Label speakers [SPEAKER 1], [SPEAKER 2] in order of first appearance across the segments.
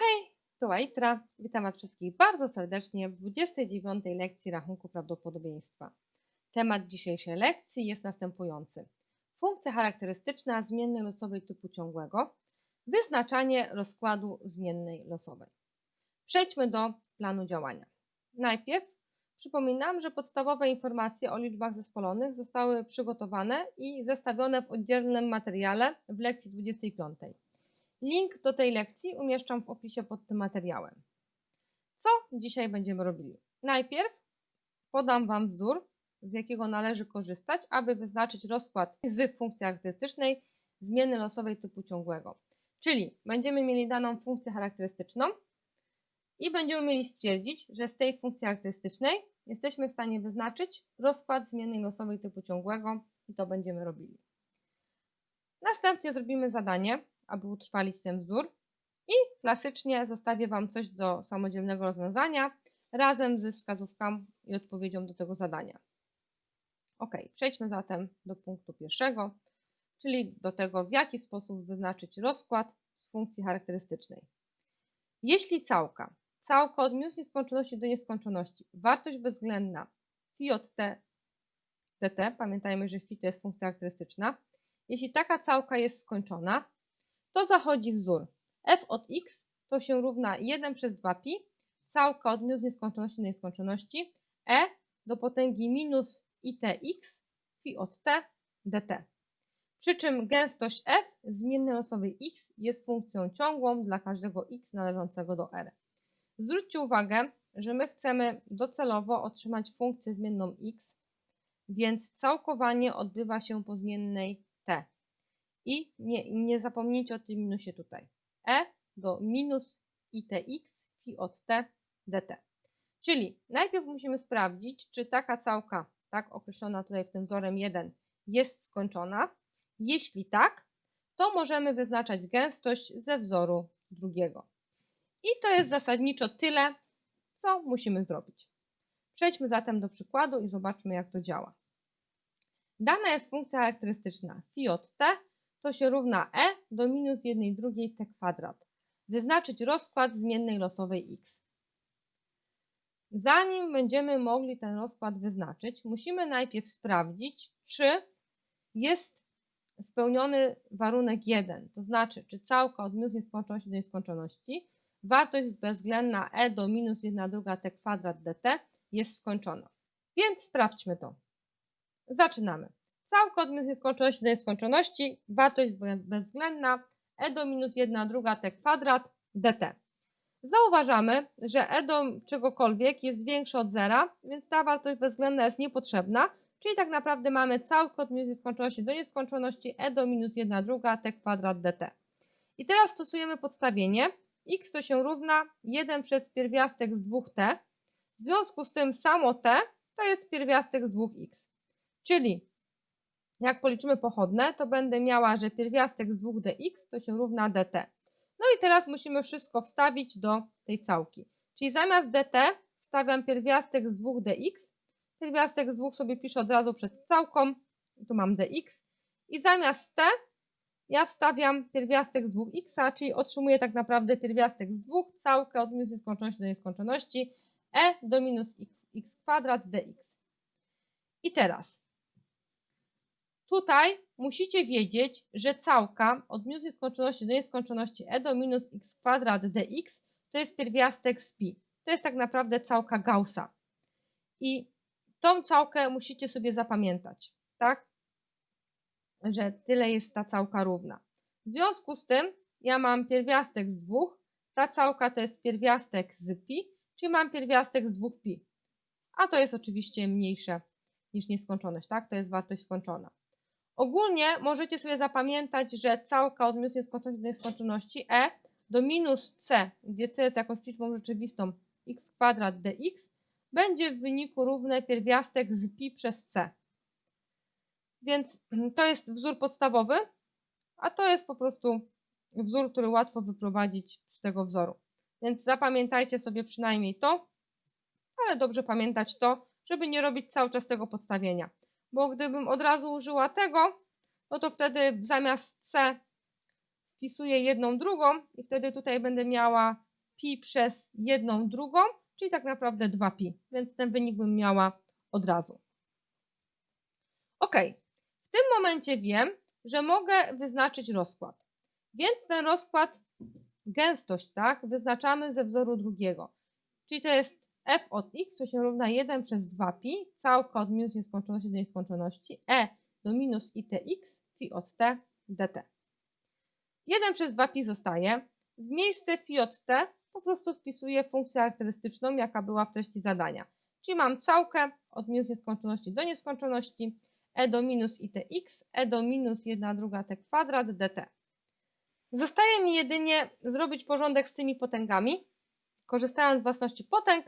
[SPEAKER 1] Hej, tu Aitra. Witam Was wszystkich bardzo serdecznie w 29. lekcji rachunku prawdopodobieństwa. Temat dzisiejszej lekcji jest następujący. Funkcja charakterystyczna zmiennej losowej typu ciągłego. Wyznaczanie rozkładu zmiennej losowej. Przejdźmy do planu działania. Najpierw przypominam, że podstawowe informacje o liczbach zespolonych zostały przygotowane i zestawione w oddzielnym materiale w lekcji 25. Link do tej lekcji umieszczam w opisie pod tym materiałem. Co dzisiaj będziemy robili? Najpierw podam Wam wzór, z jakiego należy korzystać, aby wyznaczyć rozkład z funkcji charakterystycznej zmiany losowej typu ciągłego. Czyli będziemy mieli daną funkcję charakterystyczną i będziemy mieli stwierdzić, że z tej funkcji charakterystycznej jesteśmy w stanie wyznaczyć rozkład zmiennej losowej typu ciągłego i to będziemy robili. Następnie zrobimy zadanie, aby utrwalić ten wzór. I klasycznie zostawię Wam coś do samodzielnego rozwiązania razem ze wskazówką i odpowiedzią do tego zadania. Ok, przejdźmy zatem do punktu pierwszego, czyli do tego, w jaki sposób wyznaczyć rozkład z funkcji charakterystycznej. Jeśli całka, całka od minus nieskończoności do nieskończoności, wartość bezwzględna phi od t dt, pamiętajmy, że phi to jest funkcja charakterystyczna, jeśli taka całka jest skończona, to zachodzi wzór f od x to się równa 1 przez 2pi, całka od minus nieskończoności do nieskończoności, e do potęgi minus itx phi od t dt. Przy czym gęstość f zmiennej losowej x jest funkcją ciągłą dla każdego x należącego do r. Zwróćcie uwagę, że my chcemy docelowo otrzymać funkcję zmienną x, więc całkowanie odbywa się po zmiennej. I nie, nie zapomnijcie o tym minusie tutaj. E do minus itx phi od t dt. Czyli najpierw musimy sprawdzić, czy taka całka, tak określona tutaj w tym wzorem 1, jest skończona. Jeśli tak, to możemy wyznaczać gęstość ze wzoru drugiego. I to jest zasadniczo tyle, co musimy zrobić. Przejdźmy zatem do przykładu i zobaczmy, jak to działa. Dana jest funkcja charakterystyczna phi od t to się równa e do minus 1 drugiej t kwadrat. Wyznaczyć rozkład zmiennej losowej x. Zanim będziemy mogli ten rozkład wyznaczyć, musimy najpierw sprawdzić, czy jest spełniony warunek 1, to znaczy, czy całka od minus nieskończoności do nieskończoności, wartość bezwzględna e do minus 1 druga t kwadrat dt jest skończona. Więc sprawdźmy to. Zaczynamy. Całka od nieskończoności do nieskończoności, wartość bezwzględna e do minus 1 druga t kwadrat dt. Zauważamy, że e do czegokolwiek jest większe od zera, więc ta wartość bezwzględna jest niepotrzebna, czyli tak naprawdę mamy całkę od nieskończoności do nieskończoności e do minus 1 druga t kwadrat dt. I teraz stosujemy podstawienie. x to się równa 1 przez pierwiastek z 2t. W związku z tym samo t to jest pierwiastek z 2x. Czyli jak policzymy pochodne, to będę miała, że pierwiastek z 2dx to się równa dt. No i teraz musimy wszystko wstawić do tej całki. Czyli zamiast dt wstawiam pierwiastek z 2dx. Pierwiastek z 2 sobie piszę od razu przed całką. Tu mam dx. I zamiast t ja wstawiam pierwiastek z 2x, czyli otrzymuję tak naprawdę pierwiastek z 2, całkę od minus nieskończoności do nieskończoności, e do minus x kwadrat dx. I teraz Tutaj musicie wiedzieć, że całka od minus nieskończoności do nieskończoności e do minus x kwadrat dx to jest pierwiastek z pi. To jest tak naprawdę całka Gaussa. I tą całkę musicie sobie zapamiętać, tak? Że tyle jest ta całka równa. W związku z tym ja mam pierwiastek z dwóch, ta całka to jest pierwiastek z pi, czyli mam pierwiastek z dwóch pi. A to jest oczywiście mniejsze niż nieskończoność, tak? To jest wartość skończona. Ogólnie możecie sobie zapamiętać, że całka od minus nieskończoności do nieskończoności e do minus c, gdzie c jest jakąś liczbą rzeczywistą x kwadrat dx, będzie w wyniku równe pierwiastek z pi przez c. Więc to jest wzór podstawowy, a to jest po prostu wzór, który łatwo wyprowadzić z tego wzoru. Więc zapamiętajcie sobie przynajmniej to, ale dobrze pamiętać to, żeby nie robić cały czas tego podstawienia bo gdybym od razu użyła tego, no to wtedy zamiast C wpisuję jedną drugą i wtedy tutaj będę miała pi przez jedną drugą, czyli tak naprawdę 2pi, więc ten wynik bym miała od razu. Ok, w tym momencie wiem, że mogę wyznaczyć rozkład. Więc ten rozkład, gęstość, tak, wyznaczamy ze wzoru drugiego. Czyli to jest f od x, to się równa 1 przez 2pi, całka od minus nieskończoności do nieskończoności, e do minus itx, phi od t, dt. 1 przez 2pi zostaje. W miejsce phi od t po prostu wpisuję funkcję charakterystyczną, jaka była w treści zadania. Czyli mam całkę od minus nieskończoności do nieskończoności, e do minus itx, e do minus 1 druga t kwadrat dt. Zostaje mi jedynie zrobić porządek z tymi potęgami. Korzystając z własności potęg,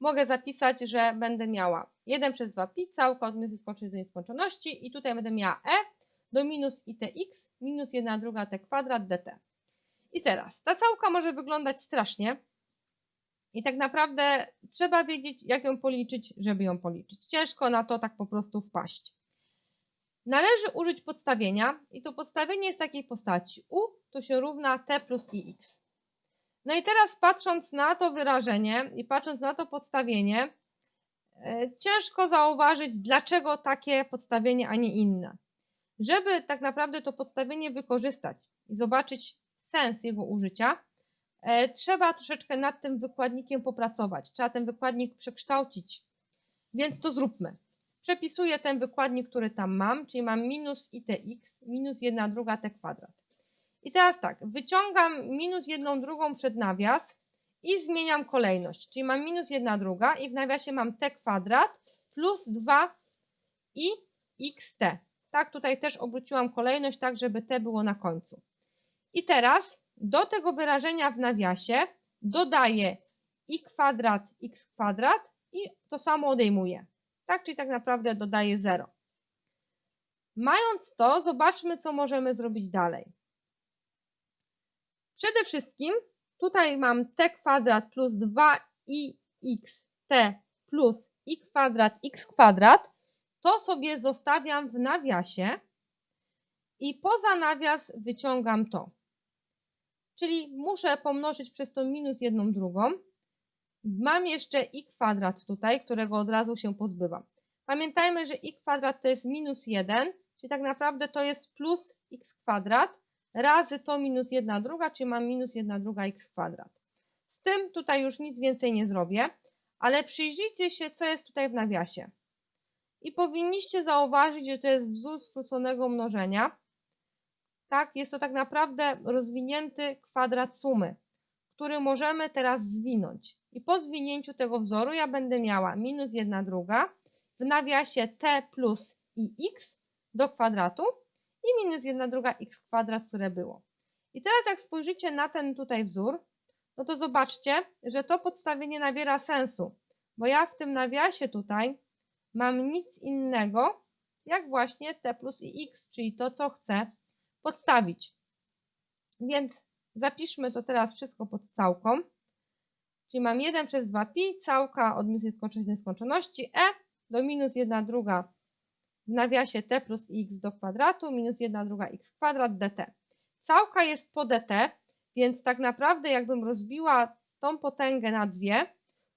[SPEAKER 1] mogę zapisać, że będę miała 1 przez 2pi, całka od minus nieskończoności do nieskończoności i tutaj będę miała e do minus itx minus 1 druga t kwadrat dt. I teraz, ta całka może wyglądać strasznie i tak naprawdę trzeba wiedzieć, jak ją policzyć, żeby ją policzyć. Ciężko na to tak po prostu wpaść. Należy użyć podstawienia i to podstawienie jest takiej postaci. u to się równa t plus ix. No i teraz patrząc na to wyrażenie i patrząc na to podstawienie, e, ciężko zauważyć, dlaczego takie podstawienie, a nie inne. Żeby tak naprawdę to podstawienie wykorzystać i zobaczyć sens jego użycia, e, trzeba troszeczkę nad tym wykładnikiem popracować. Trzeba ten wykładnik przekształcić. Więc to zróbmy. Przepisuję ten wykładnik, który tam mam, czyli mam minus itx minus 1 druga t kwadrat. I teraz tak, wyciągam minus 1 drugą przed nawias i zmieniam kolejność, czyli mam minus 1 druga i w nawiasie mam t kwadrat plus 2 i xt. Tak, tutaj też obróciłam kolejność tak, żeby t było na końcu. I teraz do tego wyrażenia w nawiasie dodaję i kwadrat x kwadrat i to samo odejmuję. Tak, czyli tak naprawdę dodaję 0. Mając to, zobaczmy, co możemy zrobić dalej. Przede wszystkim tutaj mam t kwadrat plus 2ixt plus i kwadrat x kwadrat. To sobie zostawiam w nawiasie i poza nawias wyciągam to. Czyli muszę pomnożyć przez to minus jedną drugą. Mam jeszcze i kwadrat tutaj, którego od razu się pozbywam. Pamiętajmy, że i kwadrat to jest minus 1, czyli tak naprawdę to jest plus x kwadrat razy to minus 1 druga, czyli mam minus 1 druga x kwadrat. Z tym tutaj już nic więcej nie zrobię, ale przyjrzyjcie się, co jest tutaj w nawiasie. I powinniście zauważyć, że to jest wzór skróconego mnożenia. Tak, jest to tak naprawdę rozwinięty kwadrat sumy, który możemy teraz zwinąć. I po zwinięciu tego wzoru ja będę miała minus 1 druga w nawiasie t plus i x do kwadratu i minus 1 druga x kwadrat, które było. I teraz jak spojrzycie na ten tutaj wzór, no to zobaczcie, że to podstawienie nabiera sensu, bo ja w tym nawiasie tutaj mam nic innego, jak właśnie t plus i x, czyli to, co chcę podstawić. Więc zapiszmy to teraz wszystko pod całką. Czyli mam 1 przez 2pi, całka od minus do nieskończoności, e do minus 1 druga w nawiasie t plus x do kwadratu minus 1 druga x kwadrat dt. Całka jest po dt, więc tak naprawdę jakbym rozbiła tą potęgę na dwie,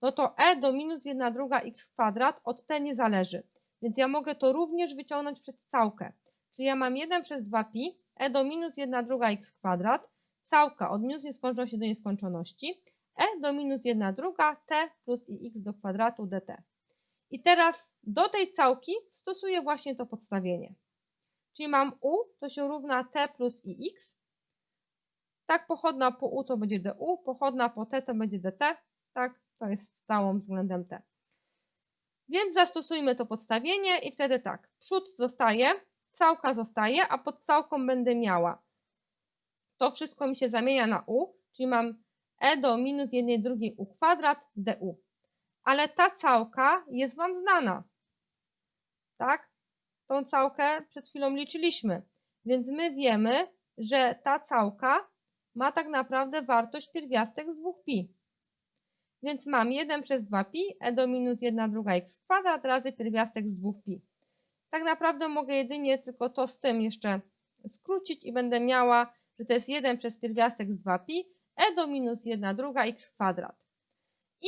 [SPEAKER 1] no to e do minus 1 druga x kwadrat od t nie zależy. Więc ja mogę to również wyciągnąć przez całkę. Czyli ja mam 1 przez 2pi, e do minus 1 druga x kwadrat, całka od minus nieskończoności do nieskończoności, e do minus 1 druga t plus i x do kwadratu dt. I teraz do tej całki stosuję właśnie to podstawienie. Czyli mam u, to się równa t plus i x. Tak, pochodna po u to będzie du, pochodna po t to będzie dt. Tak, to jest stałą względem t. Więc zastosujmy to podstawienie i wtedy tak, przód zostaje, całka zostaje, a pod całką będę miała. To wszystko mi się zamienia na u, czyli mam e do minus 1 drugiej u kwadrat du. Ale ta całka jest Wam znana tak? Tą całkę przed chwilą liczyliśmy. Więc my wiemy, że ta całka ma tak naprawdę wartość pierwiastek z 2pi. Więc mam 1 przez 2pi, e do minus 1 druga x kwadrat razy pierwiastek z 2pi. Tak naprawdę mogę jedynie tylko to z tym jeszcze skrócić i będę miała, że to jest 1 przez pierwiastek z 2pi e do minus 1 druga x kwadrat. I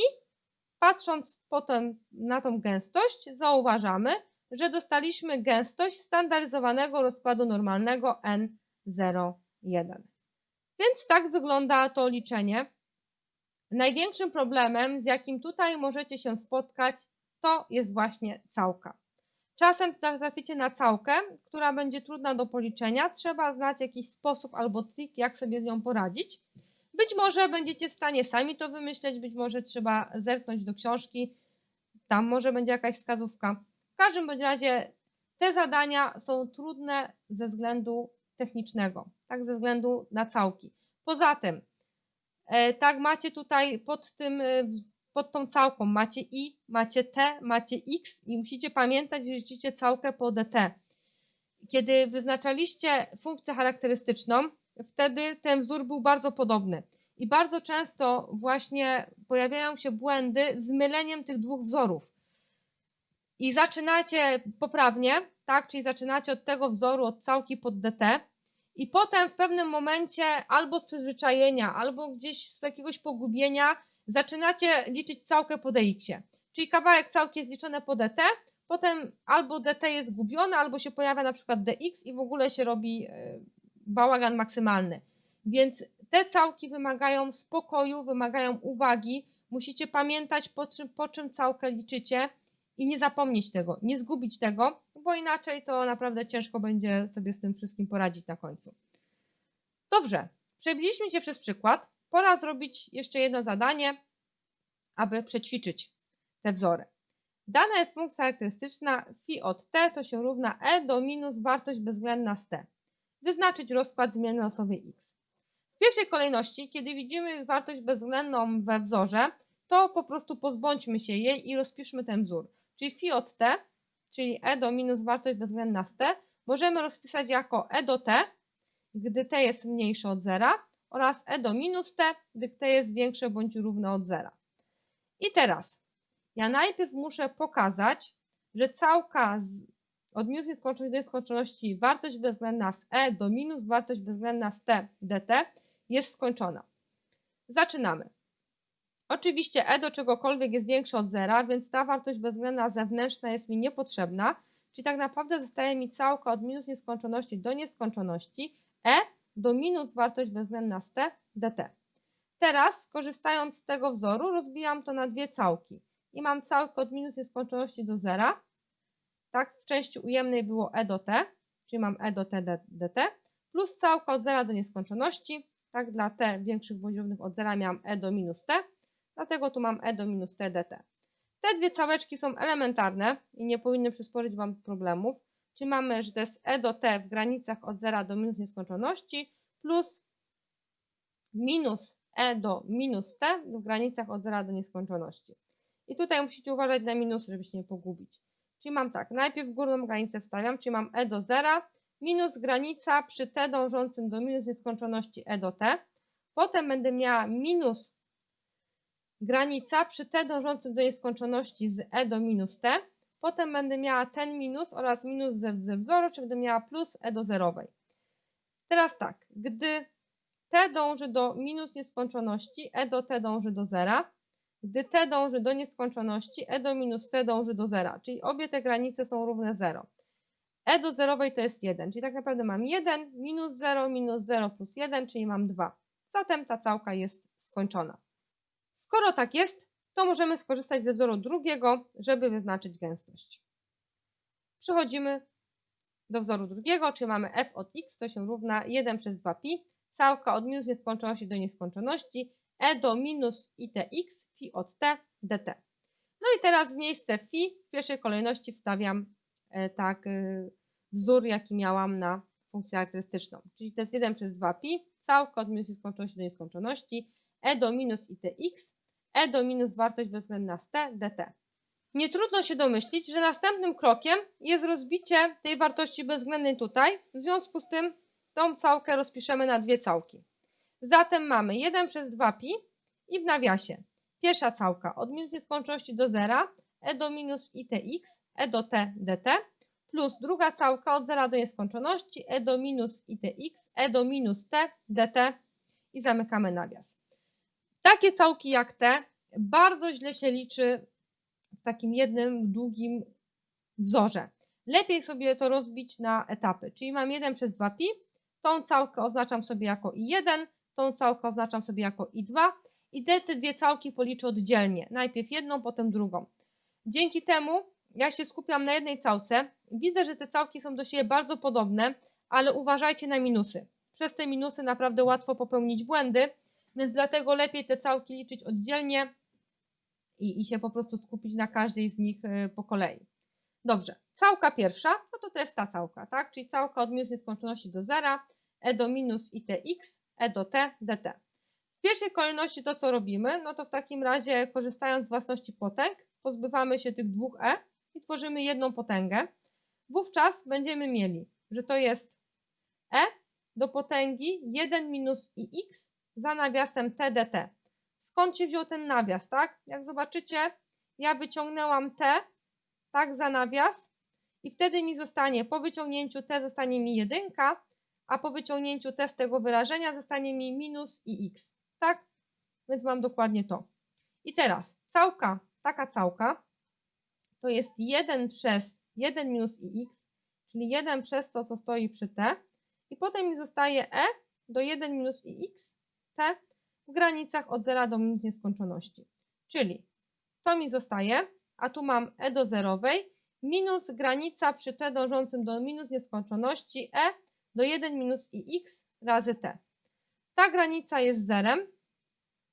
[SPEAKER 1] patrząc potem na tą gęstość, zauważamy, że dostaliśmy gęstość standaryzowanego rozkładu normalnego N01. Więc tak wygląda to liczenie. Największym problemem, z jakim tutaj możecie się spotkać, to jest właśnie całka. Czasem traficie na całkę, która będzie trudna do policzenia. Trzeba znać jakiś sposób albo trik, jak sobie z nią poradzić. Być może będziecie w stanie sami to wymyśleć, być może trzeba zerknąć do książki, tam może będzie jakaś wskazówka. W każdym bądź razie te zadania są trudne ze względu technicznego, tak ze względu na całki. Poza tym, e, tak macie tutaj pod tym, e, pod tą całką, macie i, macie t, macie x i musicie pamiętać, że liczycie całkę po dt. Kiedy wyznaczaliście funkcję charakterystyczną, wtedy ten wzór był bardzo podobny. I bardzo często właśnie pojawiają się błędy z myleniem tych dwóch wzorów. I zaczynacie poprawnie, tak, czyli zaczynacie od tego wzoru, od całki pod dt, i potem w pewnym momencie albo z przyzwyczajenia, albo gdzieś z jakiegoś pogubienia zaczynacie liczyć całkę po dx. Czyli kawałek całki jest liczony po dt, potem albo dt jest gubione, albo się pojawia na przykład dx i w ogóle się robi e, bałagan maksymalny. Więc te całki wymagają spokoju, wymagają uwagi. Musicie pamiętać, po czym, po czym całkę liczycie i nie zapomnieć tego, nie zgubić tego, bo inaczej to naprawdę ciężko będzie sobie z tym wszystkim poradzić na końcu. Dobrze, przebiliśmy się przez przykład. Pora zrobić jeszcze jedno zadanie, aby przećwiczyć te wzory. Dana jest funkcja charakterystyczna phi od t to się równa e do minus wartość bezwzględna z t. Wyznaczyć rozkład zmienny losowej x. W pierwszej kolejności, kiedy widzimy wartość bezwzględną we wzorze, to po prostu pozbądźmy się jej i rozpiszmy ten wzór. Czyli phi od t, czyli e do minus wartość bezwzględna z t, możemy rozpisać jako e do t, gdy t jest mniejsze od zera, oraz e do minus t, gdy t jest większe bądź równe od zera. I teraz ja najpierw muszę pokazać, że całka od minus nieskończoności do nieskończoności wartość bezwzględna z e do minus wartość bezwzględna z t dt jest skończona. Zaczynamy. Oczywiście e do czegokolwiek jest większe od zera, więc ta wartość bezwzględna zewnętrzna jest mi niepotrzebna, czyli tak naprawdę zostaje mi całka od minus nieskończoności do nieskończoności e do minus wartość bezwzględna z t dt. Teraz, korzystając z tego wzoru, rozbijam to na dwie całki i mam całkę od minus nieskończoności do zera. Tak, w części ujemnej było e do t, czyli mam e do t dt, plus całka od zera do nieskończoności. Tak, dla t większych bądź równych od zera miałam e do minus t, dlatego tu mam e do minus t dt. Te dwie całeczki są elementarne i nie powinny przysporzyć Wam problemów. Czyli mamy, że to jest e do t w granicach od zera do minus nieskończoności plus minus e do minus t w granicach od zera do nieskończoności. I tutaj musicie uważać na minusy, żeby się nie pogubić. Czyli mam tak, najpierw górną granicę wstawiam, czyli mam e do zera minus granica przy t dążącym do minus nieskończoności e do t. Potem będę miała minus granica przy t dążącym do nieskończoności z e do minus t. Potem będę miała ten minus oraz minus ze, ze wzoru, czyli będę miała plus e do zerowej. Teraz tak, gdy t dąży do minus nieskończoności, e do t dąży do zera. Gdy t dąży do nieskończoności, e do minus t dąży do zera, czyli obie te granice są równe 0. e do zerowej to jest 1, czyli tak naprawdę mam 1, minus 0, minus 0 plus 1, czyli mam 2. Zatem ta całka jest skończona. Skoro tak jest, to możemy skorzystać ze wzoru drugiego, żeby wyznaczyć gęstość. Przechodzimy do wzoru drugiego, czyli mamy f od x to się równa 1 przez 2pi, całka od minus nieskończoności do nieskończoności, e do minus itx, phi od t, dt. No i teraz w miejsce phi w pierwszej kolejności wstawiam e, tak e, wzór, jaki miałam na funkcję charakterystyczną. Czyli to jest 1 przez 2pi, całka od minus nieskończoności do nieskończoności, e do minus itx, e do minus wartość bezwzględna z t dt. Nie trudno się domyślić, że następnym krokiem jest rozbicie tej wartości bezwzględnej tutaj. W związku z tym tą całkę rozpiszemy na dwie całki. Zatem mamy 1 przez 2pi i w nawiasie pierwsza całka od minus nieskończoności do zera e do minus itx, e do t dt plus druga całka od zera do nieskończoności e do minus itx, e do minus t dt i zamykamy nawias. Takie całki jak te bardzo źle się liczy w takim jednym długim wzorze. Lepiej sobie to rozbić na etapy, czyli mam 1 przez 2pi, tą całkę oznaczam sobie jako i1, tą całkę oznaczam sobie jako i2 i te, te dwie całki policzę oddzielnie, najpierw jedną, potem drugą. Dzięki temu, jak się skupiam na jednej całce, widzę, że te całki są do siebie bardzo podobne, ale uważajcie na minusy. Przez te minusy naprawdę łatwo popełnić błędy, więc dlatego lepiej te całki liczyć oddzielnie i, i się po prostu skupić na każdej z nich y, po kolei. Dobrze, całka pierwsza, no to to jest ta całka, tak? Czyli całka od minus nieskończoności do zera, e do minus i tx, e do t, dt. Pierwszej kolejności to, co robimy, no to w takim razie korzystając z własności potęg, pozbywamy się tych dwóch e i tworzymy jedną potęgę. Wówczas będziemy mieli, że to jest e do potęgi 1 minus ix za nawiasem t dt. Skąd się wziął ten nawias, tak? Jak zobaczycie, ja wyciągnęłam t, tak, za nawias i wtedy mi zostanie, po wyciągnięciu t zostanie mi jedynka, a po wyciągnięciu t z tego wyrażenia zostanie mi minus i x, tak? Więc mam dokładnie to. I teraz całka, taka całka, to jest 1 przez 1 minus ix, czyli 1 przez to, co stoi przy t, i potem mi zostaje e do 1 minus ix, t w granicach od 0 do minus nieskończoności. Czyli to mi zostaje, a tu mam e do zerowej, minus granica przy t dążącym do minus nieskończoności e do 1 minus ix razy t. Ta granica jest zerem,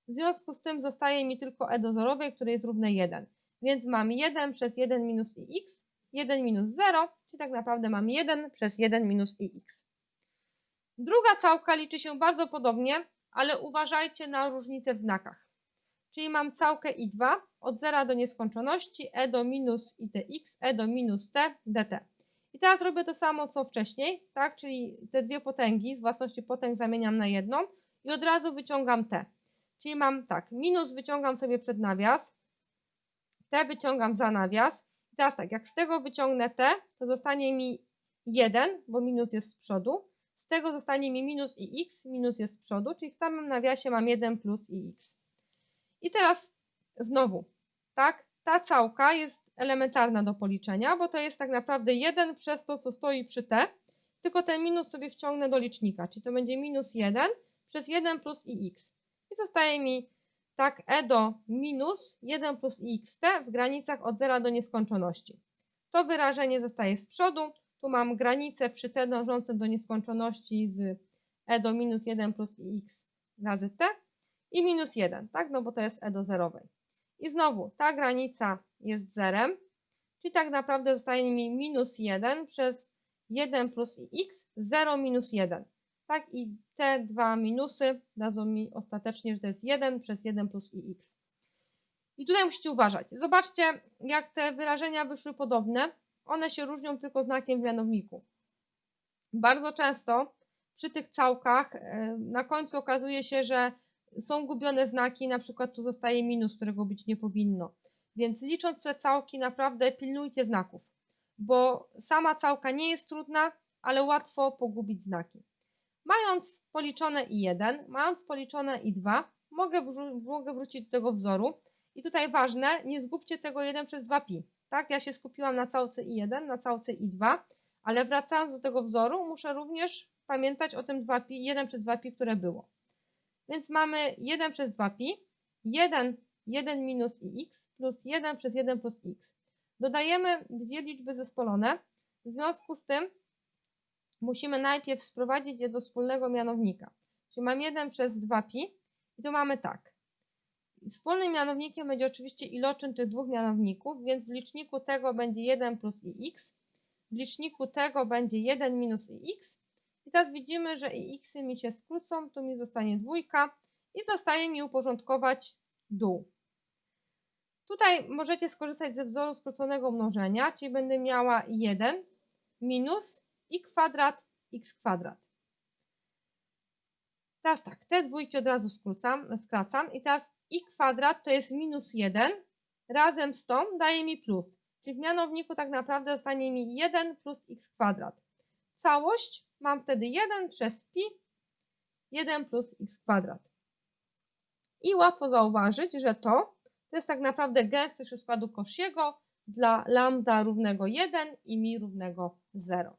[SPEAKER 1] w związku z tym zostaje mi tylko e do zerowej, które jest równe 1. Więc mam 1 przez 1 minus ix, 1 minus 0, czyli tak naprawdę mam 1 przez 1 minus ix. Druga całka liczy się bardzo podobnie, ale uważajcie na różnicę w znakach. Czyli mam całkę i2 od 0 do nieskończoności e do minus itx, e do minus t dt. I teraz robię to samo co wcześniej, tak? Czyli te dwie potęgi z własności potęg zamieniam na jedną i od razu wyciągam t. Czyli mam tak, minus wyciągam sobie przed nawias, t wyciągam za nawias. I teraz tak, jak z tego wyciągnę t, to zostanie mi 1, bo minus jest z przodu. Z tego zostanie mi minus i x, minus jest z przodu, czyli w samym nawiasie mam 1 plus ix. I teraz znowu, tak, ta całka jest elementarna do policzenia, bo to jest tak naprawdę 1 przez to, co stoi przy t, tylko ten minus sobie wciągnę do licznika, czyli to będzie minus 1 przez 1 plus ix. I zostaje mi tak e do minus 1 plus xt w granicach od 0 do nieskończoności. To wyrażenie zostaje z przodu, tu mam granicę przy t dążącym do nieskończoności z e do minus 1 plus x razy t i minus 1, tak? No bo to jest e do zerowej. I znowu ta granica jest zerem, czyli tak naprawdę zostaje mi minus 1 przez 1 plus x, 0 minus 1. Tak? I te dwa minusy dadzą mi ostatecznie, że to jest 1 przez 1 plus x. I tutaj musicie uważać. Zobaczcie, jak te wyrażenia wyszły podobne. One się różnią tylko znakiem w mianowniku. Bardzo często przy tych całkach e, na końcu okazuje się, że są gubione znaki, na przykład tu zostaje minus, którego być nie powinno. Więc licząc te całki, naprawdę pilnujcie znaków, bo sama całka nie jest trudna, ale łatwo pogubić znaki. Mając policzone i1, mając policzone i2, mogę, wró- mogę wrócić do tego wzoru. I tutaj ważne, nie zgubcie tego 1 przez 2pi. Tak, ja się skupiłam na całce i1, na całce i2, ale wracając do tego wzoru, muszę również pamiętać o tym 2pi, 1 przez 2pi, które było. Więc mamy 1 przez 2pi, 1, 1 minus x plus 1 przez 1 plus x. Dodajemy dwie liczby zespolone. W związku z tym musimy najpierw sprowadzić je do wspólnego mianownika. Czyli mam 1 przez 2pi i tu mamy tak. Wspólnym mianownikiem będzie oczywiście iloczyn tych dwóch mianowników, więc w liczniku tego będzie 1 plus ix, w liczniku tego będzie 1 minus ix. I teraz widzimy, że i x mi się skrócą, tu mi zostanie dwójka i zostaje mi uporządkować dół. Tutaj możecie skorzystać ze wzoru skróconego mnożenia, czyli będę miała 1 minus i kwadrat x kwadrat. Teraz tak, te dwójki od razu skrócam, skracam i teraz i kwadrat to jest minus 1 razem z tą daje mi plus. Czyli w mianowniku tak naprawdę zostanie mi 1 plus x kwadrat. Całość mam wtedy 1 przez pi 1 plus x kwadrat. I łatwo zauważyć, że to, to jest tak naprawdę gęstość rozkładu Cauchy'ego dla lambda równego 1 i mi równego 0.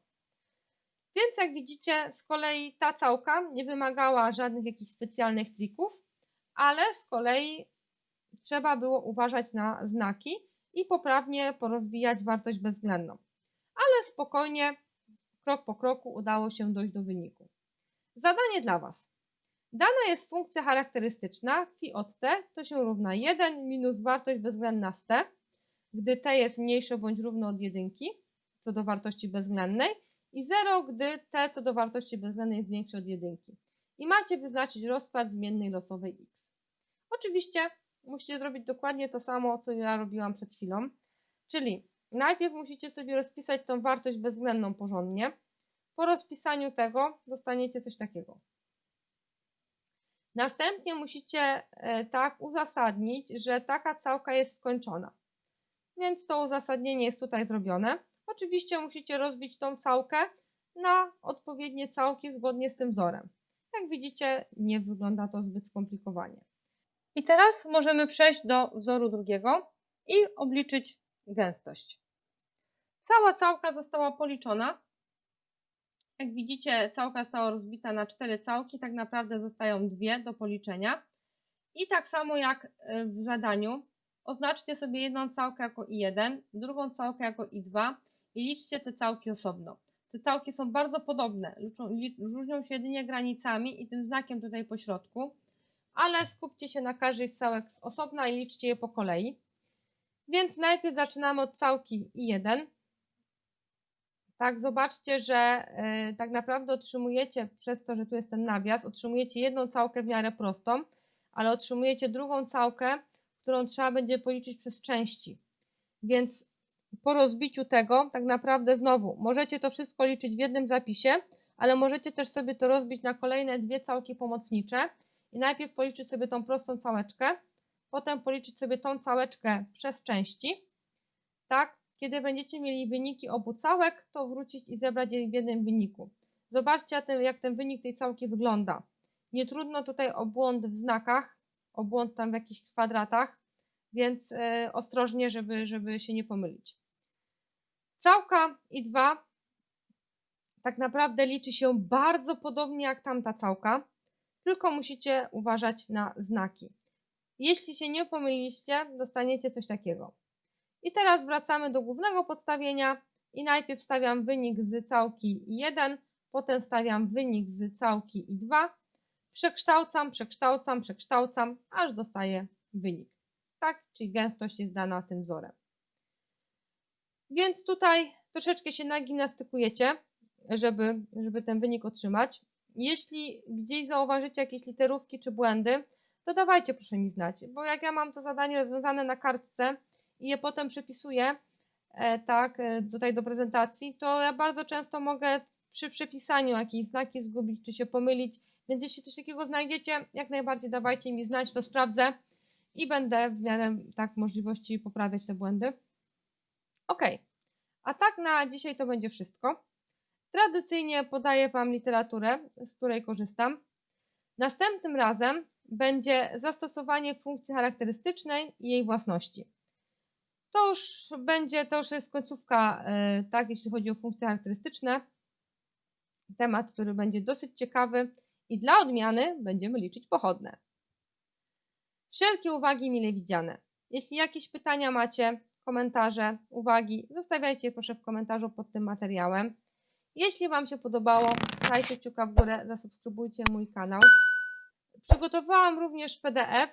[SPEAKER 1] Więc jak widzicie, z kolei ta całka nie wymagała żadnych jakichś specjalnych trików, ale z kolei trzeba było uważać na znaki i poprawnie porozbijać wartość bezwzględną. Ale spokojnie, krok po kroku udało się dojść do wyniku. Zadanie dla Was. Dana jest funkcja charakterystyczna phi od t to się równa 1 minus wartość bezwzględna z t, gdy t jest mniejsze bądź równo od jedynki co do wartości bezwzględnej i 0, gdy t co do wartości bezwzględnej jest większe od jedynki. I macie wyznaczyć rozkład zmiennej losowej x. Oczywiście musicie zrobić dokładnie to samo, co ja robiłam przed chwilą, czyli najpierw musicie sobie rozpisać tą wartość bezwzględną porządnie. Po rozpisaniu tego dostaniecie coś takiego. Następnie musicie e, tak uzasadnić, że taka całka jest skończona. Więc to uzasadnienie jest tutaj zrobione. Oczywiście musicie rozbić tą całkę na odpowiednie całki zgodnie z tym wzorem. Jak widzicie, nie wygląda to zbyt skomplikowanie. I teraz możemy przejść do wzoru drugiego i obliczyć gęstość. Cała całka została policzona. Jak widzicie, całka została rozbita na cztery całki, tak naprawdę zostają dwie do policzenia. I tak samo jak y, w zadaniu, oznaczcie sobie jedną całkę jako I1, drugą całkę jako I2 i liczcie te całki osobno. Te całki są bardzo podobne, różnią się jedynie granicami i tym znakiem tutaj po środku, ale skupcie się na każdej z całek z osobna i liczcie je po kolei. Więc najpierw zaczynamy od całki I1. Tak, zobaczcie, że y, tak naprawdę otrzymujecie, przez to, że tu jest ten nawias, otrzymujecie jedną całkę w miarę prostą, ale otrzymujecie drugą całkę, którą trzeba będzie policzyć przez części. Więc po rozbiciu tego, tak naprawdę znowu, możecie to wszystko liczyć w jednym zapisie, ale możecie też sobie to rozbić na kolejne dwie całki pomocnicze i najpierw policzyć sobie tą prostą całeczkę, potem policzyć sobie tą całeczkę przez części, tak, kiedy będziecie mieli wyniki obu całek, to wrócić i zebrać je w jednym wyniku. Zobaczcie, jak ten wynik tej całki wygląda. Nie trudno tutaj o błąd w znakach, o błąd tam w jakichś kwadratach, więc e, ostrożnie, żeby, żeby się nie pomylić. Całka i 2 tak naprawdę liczy się bardzo podobnie jak tamta całka, tylko musicie uważać na znaki. Jeśli się nie pomyliliście, dostaniecie coś takiego. I teraz wracamy do głównego podstawienia i najpierw stawiam wynik z całki 1, potem stawiam wynik z całki i 2, przekształcam, przekształcam, przekształcam, aż dostaję wynik. Tak, czyli gęstość jest dana tym wzorem. Więc tutaj troszeczkę się nagimnastykujecie, żeby, żeby ten wynik otrzymać. Jeśli gdzieś zauważycie jakieś literówki czy błędy, to dawajcie proszę mi znać, bo jak ja mam to zadanie rozwiązane na kartce i je potem przepisuję, e, tak, e, tutaj do prezentacji, to ja bardzo często mogę przy przepisaniu jakieś znaki zgubić czy się pomylić, więc jeśli coś takiego znajdziecie, jak najbardziej dawajcie mi znać, to sprawdzę i będę w miarę tak możliwości poprawiać te błędy. Ok, a tak na dzisiaj to będzie wszystko. Tradycyjnie podaję Wam literaturę, z której korzystam. Następnym razem będzie zastosowanie funkcji charakterystycznej i jej własności. To już będzie, to już jest końcówka, e, tak, jeśli chodzi o funkcje charakterystyczne. Temat, który będzie dosyć ciekawy i dla odmiany będziemy liczyć pochodne. Wszelkie uwagi mile widziane. Jeśli jakieś pytania macie, komentarze, uwagi, zostawiajcie je proszę w komentarzu pod tym materiałem. Jeśli Wam się podobało, dajcie kciuka w górę, zasubskrybujcie mój kanał. Przygotowałam również PDF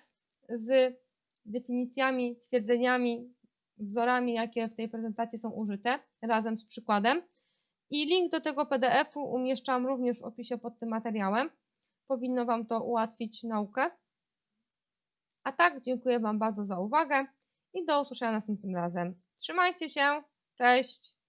[SPEAKER 1] z definicjami, twierdzeniami, wzorami, jakie w tej prezentacji są użyte, razem z przykładem. I link do tego PDF-u umieszczam również w opisie pod tym materiałem. Powinno Wam to ułatwić naukę. A tak, dziękuję Wam bardzo za uwagę i do usłyszenia następnym razem. Trzymajcie się, cześć!